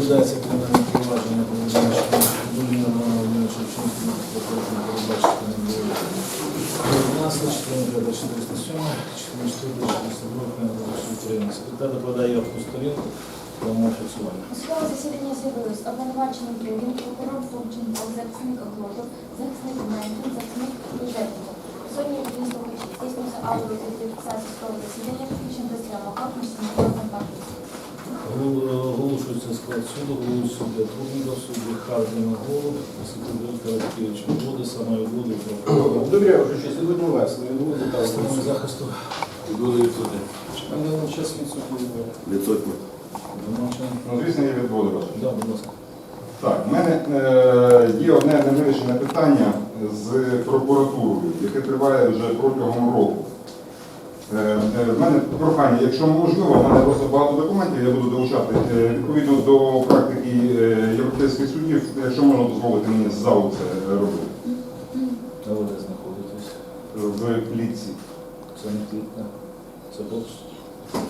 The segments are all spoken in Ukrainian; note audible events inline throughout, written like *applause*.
Розглядається кримінальне провадження Дуліна Романа Володимировича Вчинського прокуратури передбачити не було. 19, 4, 407, 4, 402, України. Секретар докладає авто сторінку прямого фіксування. Судове засідання з'явилось обвинувачений Дулін, прокурор Фомченко, захисник Оклотов, захисник Менкін, захисник Ужетников. Сьогодні дві слухачі. Здійснюється аудіофіксація судового засідання, включно до зйомок, міжнародного контакту. Оголошується склад суду, головуючий суддя Трубніков, судді Хардіна Голуб, секретар Караткевич Води, самої Води, прокурор. Довіряю, що сьогодні весело. Я думаю, так. Сторони захисту Відводи відсутні. Але час відсутній. Відсутні. Ну, звісно, я відводу вас. Да, будь ласка. Так, в мене е, є одне невирішене питання з прокуратурою, яке триває вже протягом року. Е, е, в мене прохання, якщо можливо, в мене просто багато документів, я буду долучати е, відповідно до практики е, європейських судів, якщо можна дозволити мені з залу це робити. А ви де знаходитесь? В клітці. Це не клітка, це бокс.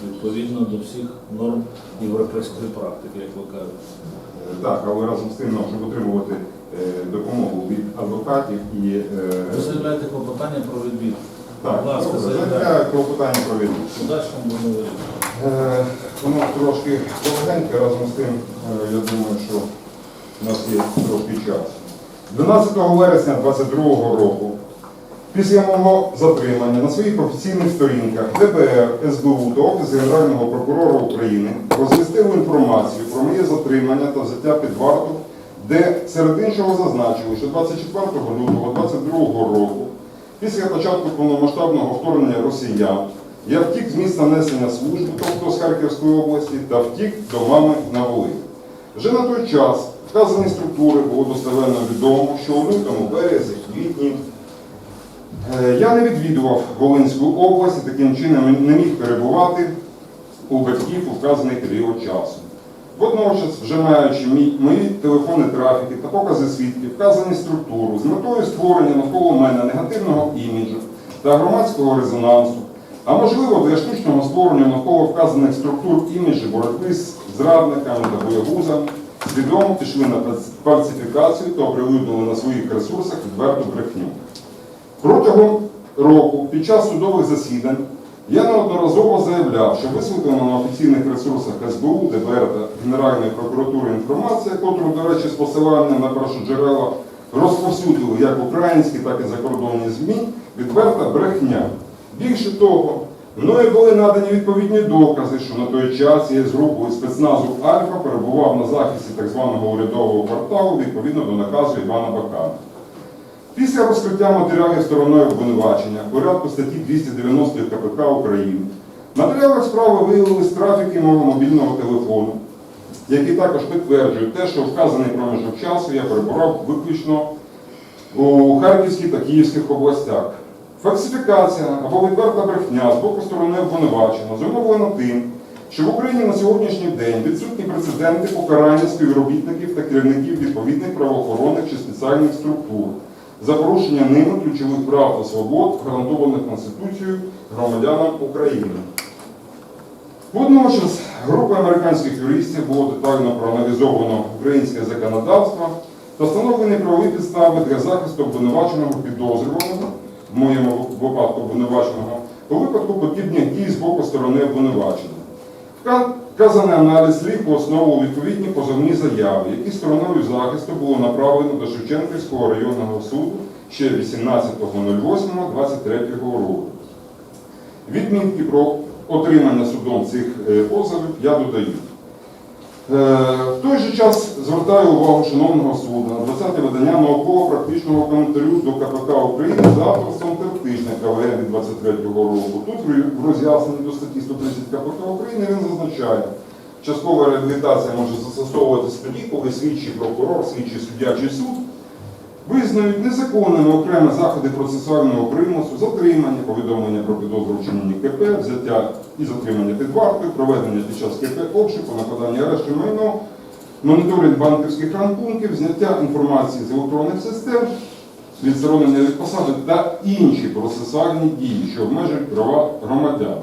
Відповідно до всіх норм європейської практики, як ви кажете. Е, Так, але разом з тим, ну, щоб отримувати е, допомогу від адвокатів і е, Ви заявляєте клопотання про відбір. Так, Будь ласка, заявляю клопотання про відповідь. Подальшому будемо вирішувати. Е, Воно трошки довгеньке, разом з тим, е, я думаю, що у нас є трошки час. 12 вересня 2022 року, після мого затримання на своїх офіційних сторінках ДБР, СБУ та Офіс Генерального прокурора України розмістили інформацію про моє затримання та взяття під варту, де серед іншого зазначили, що 24 лютого 2022 року, після початку повномасштабного вторгнення росіян, я втік з місця несення служби, тобто з Харківської області, та втік до мами на Волині. Вже на той час вказані структури було достеменно відомо, що у лютому, березі, квітні е, я не відвідував Волинську область і таким чином не міг перебувати у батьків у вказаний період часу. Водночас, вже маючи мої телефонні трафіки та покази свідків, вказані структуру з метою створення навколо мене негативного іміджу та громадського резонансу, а можливо для штучного створення навколо вказаних структур іміджі боротьби з зрадниками та боягузами, свідомо пішли на фальсифікацію та оприлюднили на своїх ресурсах відверту брехню. Протягом року під час судових засідань я неодноразово заявляв, що висвітлена на офіційних ресурсах СБУ, ДБР та Генеральної прокуратури інформація, котру, до речі, з посиланням на першоджерела розповсюдили як українські, так і закордонні ЗМІ, відверта брехня. Більше того, мною були надані відповідні докази, що на той час я з групою спецназу Альфа перебував на захисті так званого урядового кварталу відповідно до наказу Івана Бакана. Після розкриття матеріалів стороною обвинувачення в порядку статті 290 КПК України в матеріалах справи виявились трафіки мого мобільного телефону, які також підтверджують те, що вказаний проміжок часу я перебував виключно у Харківській та Київських областях. Фальсифікація або відверта брехня з боку сторони обвинувачення зумовлена тим, що в Україні на сьогоднішній день відсутні прецеденти покарання співробітників та керівників відповідних правоохоронних чи спеціальних структур за порушення ними ключових прав та свобод, гарантованих Конституцією громадянам України. Водночас група американських юристів було детально проаналізовано українське законодавство та встановлені правові підстави для захисту обвинуваченого підозрюваного, в моєму випадку обвинуваченого, у випадку подібних дій з боку сторони обвинувачення. Вка- Вказаний аналіз ліг в основу відповідні позовні заяви, які стороною захисту було направлено до Шевченківського районного суду ще 18.08.23 року. Відмітки про отримання судом цих е, позовів я додаю. Е, В той же час звертаю увагу шановного суду на 20 видання науково-практичного коментарю до КПК України за авторством Тертишника ВР від 23 року. Тут в роз'ясненні до статті 130 КПК України він зазначає, часткова реабілітація може застосовуватися тоді, коли слідчий прокурор, слідчий суддя чи суд визнають незаконними окремі заходи процесуального примусу, затримання, повідомлення про підозру вчинення КП, взяття і затримання під вартою, проведення під час КП обшуку, накладання арешту майно, моніторинг банківських ранпунктів, зняття інформації з електронних систем, відсторонення від посади та інші процесуальні дії, що обмежують права громадян.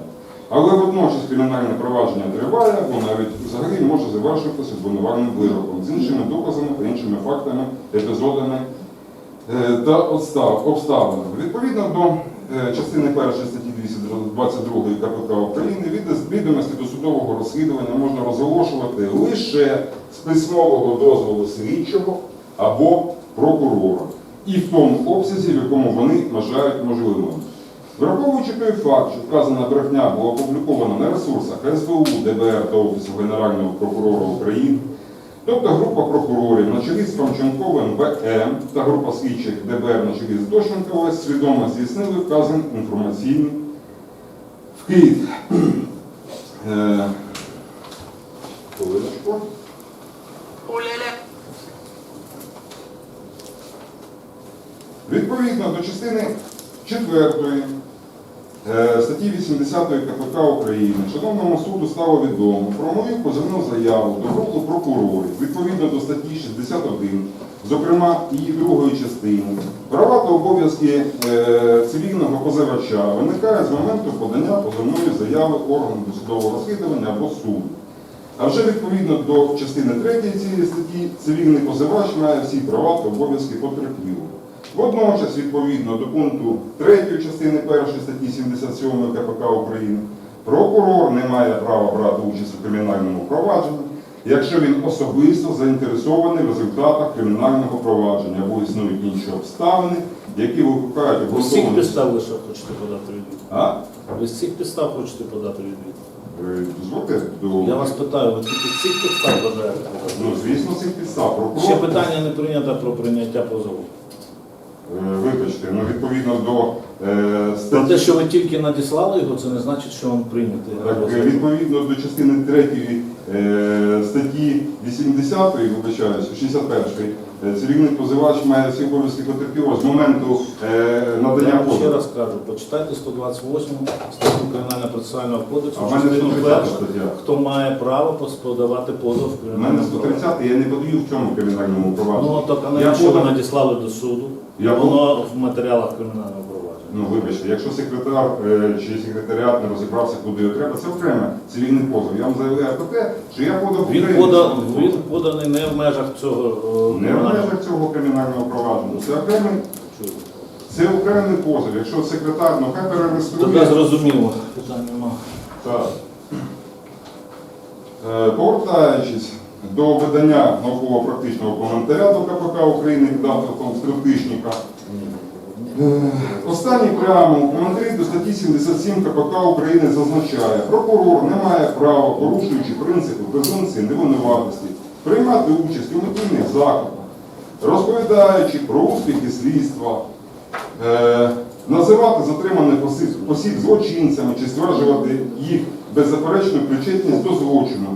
Але водночас кримінальне провадження триває, або навіть взагалі може завершитися обвинувальним вироком з іншими доказами та іншими фактами, епізодами та обстав- обставинами. Відповідно до е, частини 1 статті 222 КПК України від відомості досудового розслідування можна розголошувати лише з письмового дозволу слідчого або прокурора і в тому обсязі, в якому вони вважають можливим. Враховуючи той факт, що вказана брехня була опублікована на ресурсах СБУ, ДБР та Офісу Генерального прокурора України, тобто група прокурорів на чолі з Памченковим ВМ та група слідчих ДБР на чолі з Дощенковою свідомо здійснили вказаний інформаційний вкид. Е, Хвилиночку. Відповідно до частини 4 е, статті 80 КПК України, шановному суду стало відомо про мою позивну заяву до групи прокурорів відповідно до статті 61, зокрема її другої частини, права та обов'язки е, цивільного позивача виникають з моменту подання позивної заяви органу досудового розслідування або суду. А вже відповідно до частини 3 цієї статті, цивільний позивач має всі права та обов'язки потерпілого. Водночас, відповідно до пункту 3 частини 1 статті 77 КПК України, прокурор не має права брати участь у кримінальному провадженні, якщо він особисто заінтересований в результатах кримінального провадження або існують інші обставини, які викликають Ви з цих підстав лише хочете подати відвід? А? Ви з цих підстав хочете подати до... Я вас питаю, ви тільки цих підстав бажаєте? Ну, звісно, цих підстав. Прокурор... Ще питання не прийнято про прийняття позову. Е, Вибачте, ну відповідно до е, Про статті, те, що ви тільки надіслали його, це не значить, що він прийнятий. так, е, відповідно до частини 3 е, статті 80, вибачаюсь, 61, е, цивільний позивач має всі обов'язки потерпілого з моменту е, Я надання вам ще раз кажу, почитайте 128 статтю Кримінально-процесуального кодексу, А частину першу, хто має право подавати позов в У мене 130, я не подаю в цьому кримінальному провадженні. Ну, так, а Я навіщо ви надіслали до суду? Я Воно в матеріалах кримінального провадження. Ну, вибачте, якщо секретар е, чи секретаріат не розібрався, куди його треба, це окреме цивільний позов. Я вам заявляю про те, що я подав Він, пода, цивільний він позов. поданий не в межах цього е, Не в межах цього кримінального провадження. Це окремий, це окремий позов. Якщо секретар, ну хай Тоді перереєструє. зрозуміло. Питань нема. Так. Е, Повертаючись до видання науково-практичного коментаря до КПК України від автором Скриптичника, Е, Останній прямо у коментарі до статті 77 КПК України зазначає, прокурор не має права, порушуючи принципи презумпції невинуватості, приймати участь у медійних заходах, розповідаючи про успіхи слідства, е, називати затриманих осіб злочинцями чи стверджувати їх беззаперечну причетність до злочину,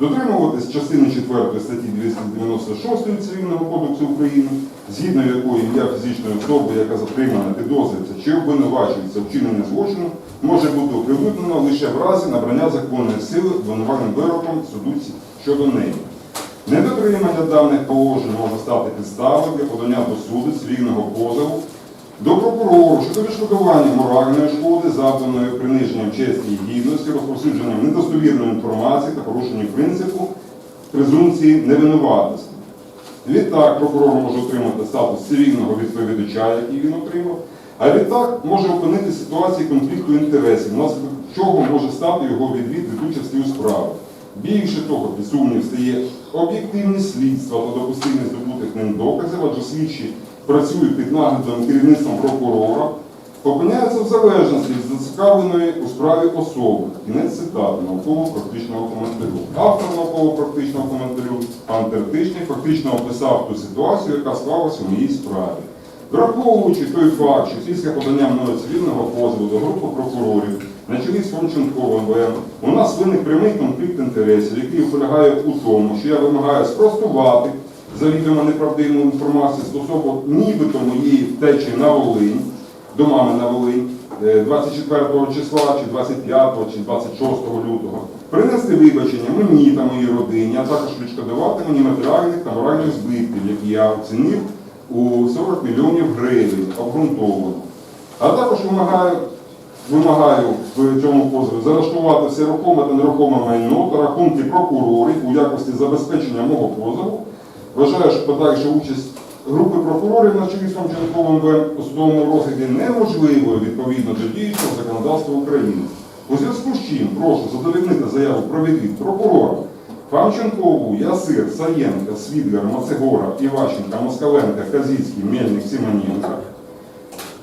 дотримуватись частини 4 статті 296 Цивільного кодексу України, згідно якої ім'я фізичної особи, яка затримана, підозрюється чи обвинувачується в вчиненні злочину, може бути оприлюднено лише в разі набрання законної сили обвинувальним вироком суду щодо неї. Недотримання даних положень може стати підставою для подання до суду цивільного позову до прокурору щодо відшкодування моральної шкоди, завданої приниженням честі і гідності, розповсюдженням недостовірної інформації та порушенням принципу презумпції невинуватості. Відтак прокурор може отримати статус цивільного відповідача, який він отримав, а відтак може опинити ситуації конфлікту інтересів, внаслідок чого може стати його відвід від участі у справі. Більше того, під сумнів стає об'єктивність слідства та допустимість здобутих ним доказів, адже слідчі працюють під наглядом керівництвом прокурора, опиняються в залежності від зацікавленої у справі особи. Кінець цитати науково-практичного коментарю. Автор науково-практичного коментарю пан Тертичний фактично описав ту ситуацію, яка склалася у моїй справі. Враховуючи той факт, що після подання мною цивільного позову до групи прокурорів на чолі з Фомченковим ВМ, у нас виник прямий конфлікт інтересів, який полягає у тому, що я вимагаю спростувати завідомо неправдиву інформацію стосовно нібито моєї втечі на Волинь, до мами на Волинь, е, 24 числа, чи 25, чи 26 лютого, принести вибачення мені та моїй родині, а також відшкодувати мені матеріальних та моральних збитків, які я оцінив у 40 мільйонів гривень обґрунтовано. А також вимагаю вимагаю в цьому позові заарештувати все рухоме та нерухоме майно та рахунки прокурорів у якості забезпечення мого позову. Вважаю, що подальша участь групи прокурорів на чолі з у судовому розгляді неможливою відповідно до діючого законодавства України. У зв'язку з чим прошу задовольнити заяву про відвід прокурора Фамченкову, Ясир, Саєнка, Свідлер, Мацегора, Іващенка, Москаленка, Казіцький, Мельник, Симоненко.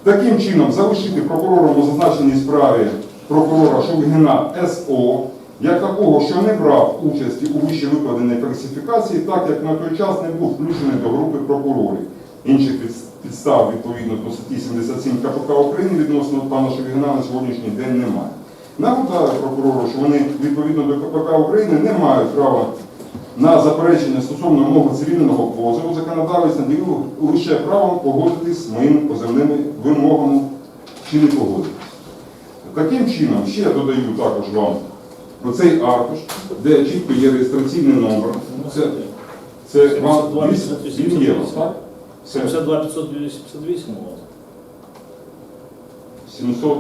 Таким чином залишити прокурором у зазначеній справі прокурора Шульгіна СО як такого, що не брав участі у вище викладеній фальсифікації, так як на той час не був включений до групи прокурорів. Інших підстав відповідно до статті 77 КПК України відносно пана Шульгіна на сьогоднішній день немає. Нагадаю прокурору, що вони відповідно до КПК України не мають права на заперечення стосовно мого цивільного позову законодавець наділив лише правом погодитись з моїми позивними вимогами чи не погодитись. Таким чином, ще додаю також вам оцей аркуш, де чітко є реєстраційний номер. Це, це вам так? Це 72 588 у вас. 700,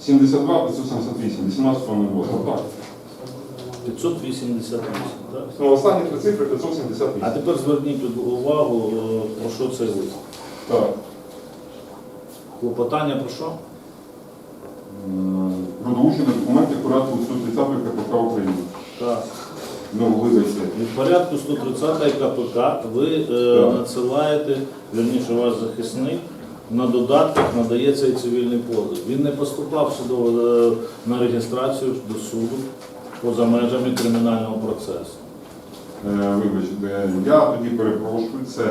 72 578, 18 року. Так. 588, так? Ну, останні три цифри 578. А тепер зверніть увагу, е, про що цей лист. Так. Клопотання про що? М, Долучення документів порядку 130 КПК України. Так. Ну, вибачте. Від порядку 130 КПК ви е, Так. надсилаєте, верніше ваш захисник, на додатках надається і цивільний позов. Він не поступав судово е, на реєстрацію до суду поза межами кримінального процесу. Е, Вибачте, я тоді перепрошую, це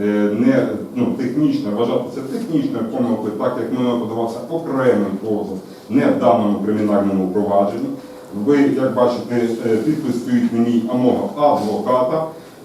е, не ну, технічно, вважати це технічною помилкою, так як мене подавався окремий позов, не в даному кримінальному провадженні. Ви, як бачите, е, підпис стоїть мені мого адвоката.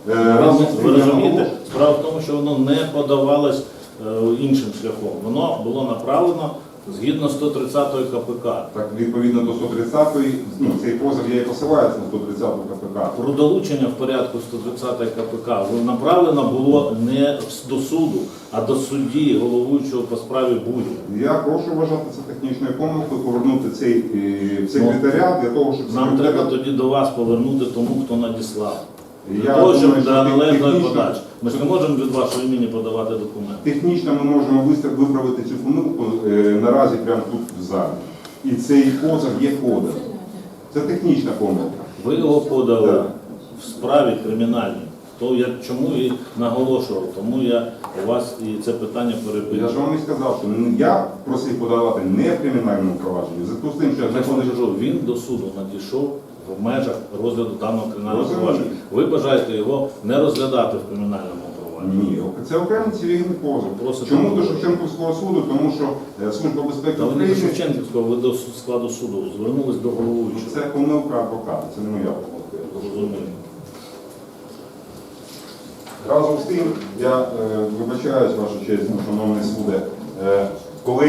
Е, Разом Ви розумієте, справа в тому, що воно не подавалось е, іншим шляхом. Воно було направлено згідно 130 КПК. Так, відповідно до 130-ї, ну, цей позов я і посилаюся на 130 КПК. Про долучення в порядку 130 КПК направлено було не до суду, а до судді, головуючого по справі будь. Я прошу вважати це технічною помилкою, повернути цей е, в секретаріат для того, щоб Нам треба тоді до вас повернути тому, хто надіслав. Для Я того, думаю, що для належної технічно- подачі. Ми ж не можемо від вашого імені подавати документи. Технічно ми можемо виправити цю помилку е, наразі прямо тут в залі. І цей позов є поданий. Це технічна помилка. Ви його подали Так. в справі кримінальній. То я чому і наголошував, тому я у вас і це питання Я ж вам і сказав, що не- я просив подавати не в кримінальному провадженні. В зв'язку з тим, що я Я вам знаходжусь кажу, він до суду надійшов в межах розгляду даного кримінального Розумію. провадження. Ви бажаєте його не розглядати в кримінальному провадженні. Ні, це окремий цивільний позов. Просите Чому до Шевченківського суду? Тому що е, Служба безпеки Та ви не до України Шевченківського, ви до складу суду звернулись до головуючого. це помилка адвоката, це не моя помилка. я дуже Розумію. Разом з тим, я е, вибачаюсь, ваша честь, ну, шановний суде, е, коли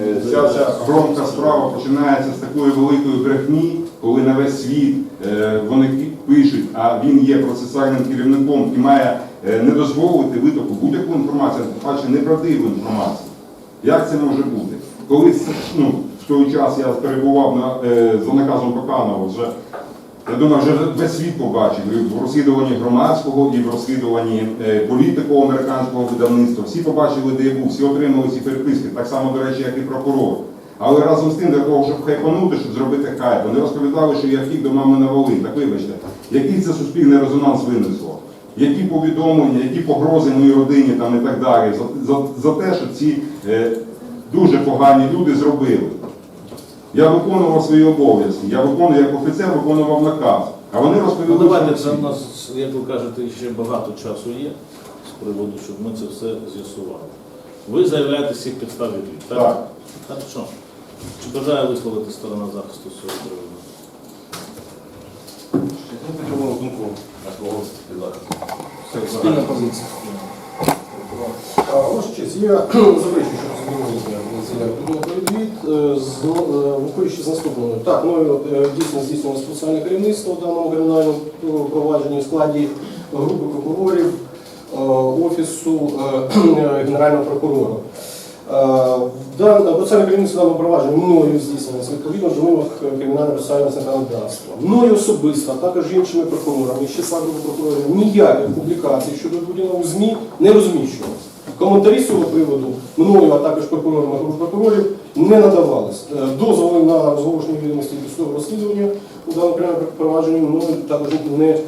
е, ця, ця громка справа починається з такої великої брехні, коли на весь світ е, вони пишуть, а він є процесуальним керівником і має е, не дозволити витоку будь-яку інформацію, а паче неправдиву інформацію. Як це може бути? Коли ну, в той час я перебував на, е, за наказом Баканова, вже я думаю, вже весь світ побачив і в розслідуванні громадського, і в розслідуванні політико американського видавництва. Всі побачили, де був, всі отримали ці переписки, так само, до речі, як і прокурор. Але разом з тим, для того, щоб хайпанути, щоб зробити хайп, вони розповідали, що я втік до мами на Волинь. Так вибачте, який це суспільний резонанс винесло? Які повідомлення, які погрози моїй родині там і так далі, за, за, за те, що ці е, дуже погані люди зробили. Я виконував свої обов'язки, я виконую як офіцер, виконував наказ. А вони розповіли, Ну давайте, це в нас, як ви кажете, ще багато часу є з приводу, щоб ми це все з'ясували. Ви заявляєте цих підстав відвід, так? Так. Хорошо. Чи бажає висловити сторона захисту приводу? Підтримуємо думку нашого захисту. Спільна позиція. Ваша честь, я *clears throat* заперечую, що внесення про відвід, е, е, виходячи з наступного. Так, мною е, дійсно здійснювалося спеціальне керівництво в даному кримінальному провадженні в складі групи прокурорів Офісу *clears throat* Генерального прокурора. Процесуальне керівництво даного провадження мною здійснюється відповідно до вимог кримінального процесуального законодавства. Мною особисто, а також іншими прокурорами, з числа групи прокурорів, ніяких публікацій щодо Дудіна у ЗМІ не розміщував. Коментарі з цього приводу мною, а також прокурорами групи прокурорів не надавались. Е, Дозволи на розголошення відомості досудового розслідування у даному провадженні мною також не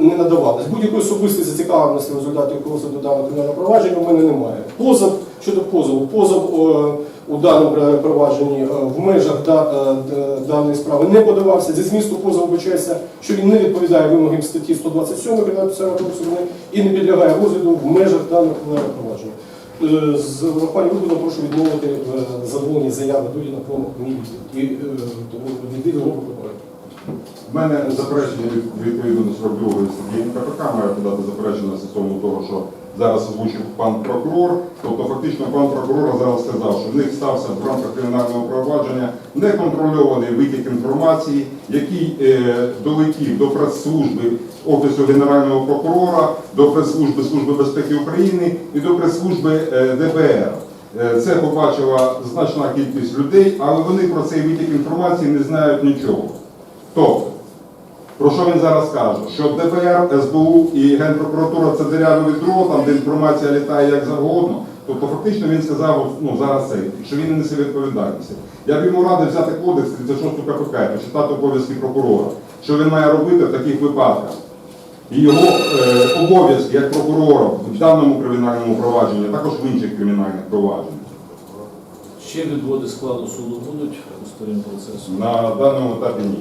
не надавалось. Будь-якої особистої зацікавленості в результаті розгляду даного кримінального провадження у мене немає. Позов щодо позову, позов е, у даному провадженні е, в межах да- е, даної справи не подавався. Зі змісту позову вбачається, що він не відповідає вимогам статті 127 Кримінального і не підлягає розгляду в межах даного кримінального провадження. З врахуванням виходу прошу відмовити в задоволенні заяви Дудіна про мій відвід і е, відвід групи прокурорів. В мене заперечення від- відповідно до 42 статті КПК має подати заперечення стосовно того, що зараз озвучив пан прокурор. Тобто фактично пан прокурор зараз сказав, що в них стався в рамках кримінального провадження неконтрольований витік інформації, який е, долетів до прес-служби Офісу Генерального прокурора, до прес-служби Служби безпеки України і до прес-служби е, ДБР. Е, Це побачила значна кількість людей, але вони про цей витік інформації не знають нічого. Тобто, про що він зараз каже? Що ДБР, СБУ і Генпрокуратура це дерев'яне відро, там де інформація літає як завгодно. Тобто фактично він сказав ну, зараз це, що він не несе відповідальності. Я б йому радив взяти кодекс 36 КПК почитати обов'язки прокурора, що він має робити в таких випадках. І його е, обов'язки як прокурора в даному кримінальному провадженні, а також в інших кримінальних провадженнях. Ще відводи складу суду будуть у сторін процесу. На даному етапі ні.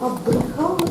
Або